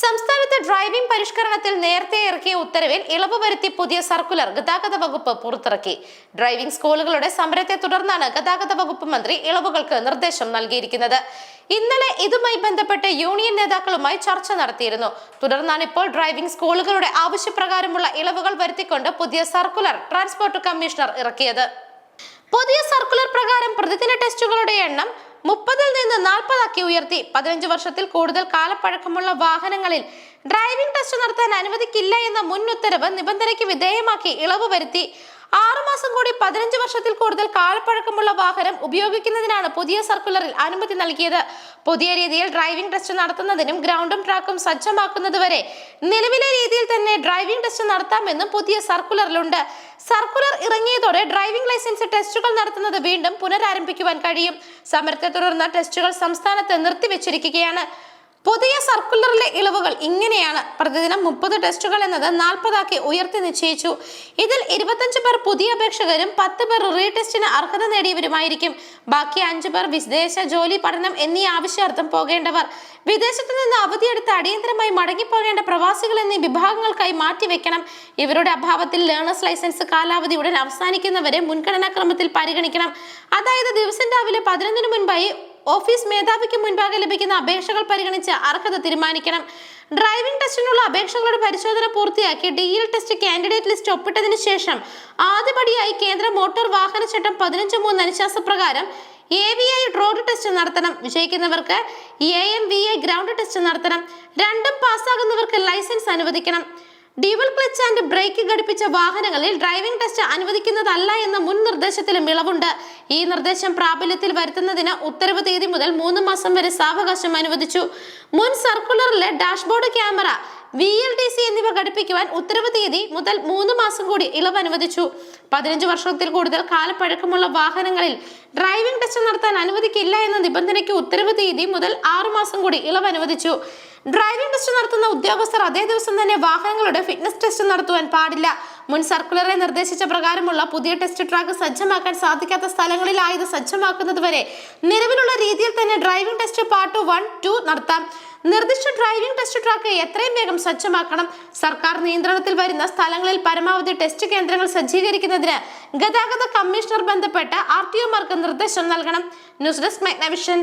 സംസ്ഥാനത്തെ ഡ്രൈവിംഗ് പരിഷ്കരണത്തിൽ നേരത്തെ ഇറക്കിയ ഉത്തരവിൽ ഇളവ് വരുത്തി പുതിയ സർക്കുലർ ഗതാഗത വകുപ്പ് പുറത്തിറക്കി. ഡ്രൈവിംഗ് സ്കൂളുകളുടെ സമരത്തെ തുടർന്നാണ് ഗതാഗത വകുപ്പ് മന്ത്രി ഇളവുകൾക്ക് നിർദ്ദേശം നൽകിയിരിക്കുന്നത്. ഇന്നലെ ഇതുമായി ബന്ധപ്പെട്ട് യൂണിയൻ നേതാക്കളുമായി ചർച്ച നടത്തിയിരുന്നു. തുടർന്നാണ് ഇപ്പോൾ ഡ്രൈവിംഗ് സ്കൂളുകളുടെ ആവശ്യപ്രകാരമുള്ള ഇളവുകൾ വരുത്തിക്കൊണ്ട് പുതിയ സർക്കുലർ ട്രാൻസ്പോർട്ട് കമ്മീഷണർ ഇറക്കിയത്. പുതിയ സർക്കുലർ പ്രകാരം പ്രതിദിന ടെസ്റ്റുകളുടെ എണ്ണം മുപ്പതിൽ നിന്ന് നാൽപ്പതാക്കി ഉയർത്തി. പതിനഞ്ച് വർഷത്തിൽ കൂടുതൽ കാലപ്പഴക്കമുള്ള വാഹനങ്ങളിൽ ഡ്രൈവിംഗ് ടെസ്റ്റ് നടത്താൻ അനുവദിക്കില്ല എന്ന മുൻ ഉത്തരവ് നിബന്ധനയ്ക്ക് വിധേയമാക്കി ഇളവ് വരുത്തി. ആറുമാസം കൂടി പതിനഞ്ച് വർഷത്തിൽ കൂടുതൽ കാലപ്പഴക്കമുള്ള വാഹനം ഉപയോഗിക്കുന്നതിനാണ് പുതിയ സർക്കുലറിൽ അനുമതി നൽകിയത്. പുതിയ രീതിയിൽ ഡ്രൈവിംഗ് ടെസ്റ്റ് നടത്തുന്നതിനും ഗ്രൗണ്ടും ട്രാക്കും സജ്ജമാക്കുന്നതുവരെ നിലവിലെ രീതിയിൽ തന്നെ ഡ്രൈവിംഗ് ടെസ്റ്റ് നടത്താമെന്നും പുതിയ സർക്കുലറിലുണ്ട്. സർക്കുലർ ഇറങ്ങിയതോടെ ഡ്രൈവിംഗ് ലൈസൻസ് ടെസ്റ്റുകൾ നടത്തുന്നത് വീണ്ടും പുനരാരംഭിക്കുവാൻ കഴിയും. സമരത്തെ തുടർന്ന് ടെസ്റ്റുകൾ സംസ്ഥാനത്ത് നിർത്തിവെച്ചിരിക്കുകയാണ്. പുതിയ സർക്കുലറിലെ ഇളവുകൾ ഇങ്ങനെയാണ്. പ്രതിദിനം മുപ്പത് ടെസ്റ്റുകൾ എന്നത് നാൽപ്പതാക്കി ഉയർത്തി നിശ്ചയിച്ചു. ഇതിൽ ഇരുപത്തഞ്ച് പേർ പുതിയ അപേക്ഷകരും പത്ത് പേർ റീ ടെസ്റ്റിന് അർഹത നേടിയവരുമായിരിക്കും. ബാക്കി അഞ്ചു പേർ വിദേശ ജോലി പഠനം എന്നീ ആവശ്യാർത്ഥം പോകേണ്ടവർ. വിദേശത്ത് നിന്ന് അവധിയെടുത്ത് അടിയന്തരമായി മടങ്ങിപ്പോകേണ്ട പ്രവാസികൾ എന്നീ വിഭാഗങ്ങൾക്കായി മാറ്റിവെക്കണം. ഇവരുടെ അഭാവത്തിൽ ലേണേഴ്സ് ലൈസൻസ് കാലാവധി ഉടൻ അവസാനിക്കുന്നവരെ മുൻഗണനാക്രമത്തിൽ പരിഗണിക്കണം. അതായത് ദിവസം രാവിലെ പതിനൊന്നിന് മുൻപായി ഓഫീസ് മേധാവിക്ക് മുൻപാകെ ലഭിക്കുന്ന അപേക്ഷകൾ പരിഗണിച്ച് അർഹത തീരുമാനിക്കണം. ഡ്രൈവിംഗ് ടെസ്റ്റിനുള്ള അപേക്ഷകളുടെ പരിശോധന പൂർത്തിയാക്കി D L test candidate list ഒപ്പിട്ടതിനു ശേഷം ആദ്യപടിയായി കേന്ദ്ര മോട്ടോർ വാഹന ചട്ടം പതിനഞ്ച് മൂന്ന് അനുശാസപ്രകാരം A V I road test നടത്തണം. വിജയിക്കുന്നവർക്ക് A M V I ground test നടത്തണം. രണ്ടും പാസ്സാകുന്നവർക്ക് ലൈസൻസ് അനുവദിക്കണം. ഡ്യുവൽ ക്ലച്ച് ആൻഡ് ബ്രേക്ക് ഘടിപ്പിച്ച വാഹനങ്ങളിൽ ഡ്രൈവിംഗ് ടെസ്റ്റ് അനുവദിക്കുന്നതല്ല എന്ന മുൻ നിർദ്ദേശത്തിലും ഇളവുണ്ട്. ഈ നിർദ്ദേശം പ്രാബല്യത്തിൽ വരുത്തുന്നതിന് ഉത്തരവ് തീയതി മുതൽ മൂന്ന് മാസം വരെ സാവകാശം അനുവദിച്ചു. മുൻ സർക്കുലറിലെ dashboard camera V L D C എന്നിവ ഘടിപ്പിക്കുവാൻ ഉത്തരവ് തീയതി മുതൽ മൂന്ന് മാസം കൂടി ഇളവ് അനുവദിച്ചു. പതിനഞ്ച് വർഷത്തിൽ കൂടുതൽ കാലപ്പഴക്കമുള്ള വാഹനങ്ങളിൽ ഡ്രൈവിംഗ് ടെസ്റ്റ് നടത്താൻ അനുവദിക്കില്ല എന്ന നിബന്ധനയ്ക്ക് ഉത്തരവ് തീയതി മുതൽ ആറു മാസം കൂടി ഇളവ് അനുവദിച്ചു. ഡ്രൈവിംഗ് ടെസ്റ്റ് നടത്തുന്ന ഉദ്യോഗസ്ഥർ അതേ ദിവസം തന്നെ വാഹനങ്ങളുടെ ഫിറ്റ്നസ് ടെസ്റ്റ് നടത്തുവാൻ പാടില്ല. മുൻ സർക്കുലറെ നിർദ്ദേശിച്ച പ്രകാരമുള്ള പുതിയ ടെസ്റ്റ് ട്രാക്ക് സജ്ജമാക്കാൻ സാധിക്കാത്ത സ്ഥലങ്ങളിലായത് സജ്ജമാക്കുന്നത് വരെ നിലവിലുള്ള രീതിയിൽ തന്നെ driving test part one two നടത്താം. നിർദ്ദിഷ്ട ഡ്രൈവിംഗ് ടെസ്റ്റ് ട്രാക്ക് എത്രയും വേഗം സജ്ജമാക്കണം. സർക്കാർ നിയന്ത്രണത്തിൽ വരുന്ന സ്ഥലങ്ങളിൽ പരമാവധി ടെസ്റ്റ് കേന്ദ്രങ്ങൾ സജ്ജീകരിക്കുന്നതിന് ഗതാഗത കമ്മീഷണർ ബന്ധപ്പെട്ട ആർ ടി ഒമാർക്ക് നിർദ്ദേശം നൽകണം. News desk മെഗ്നവിഷൻ.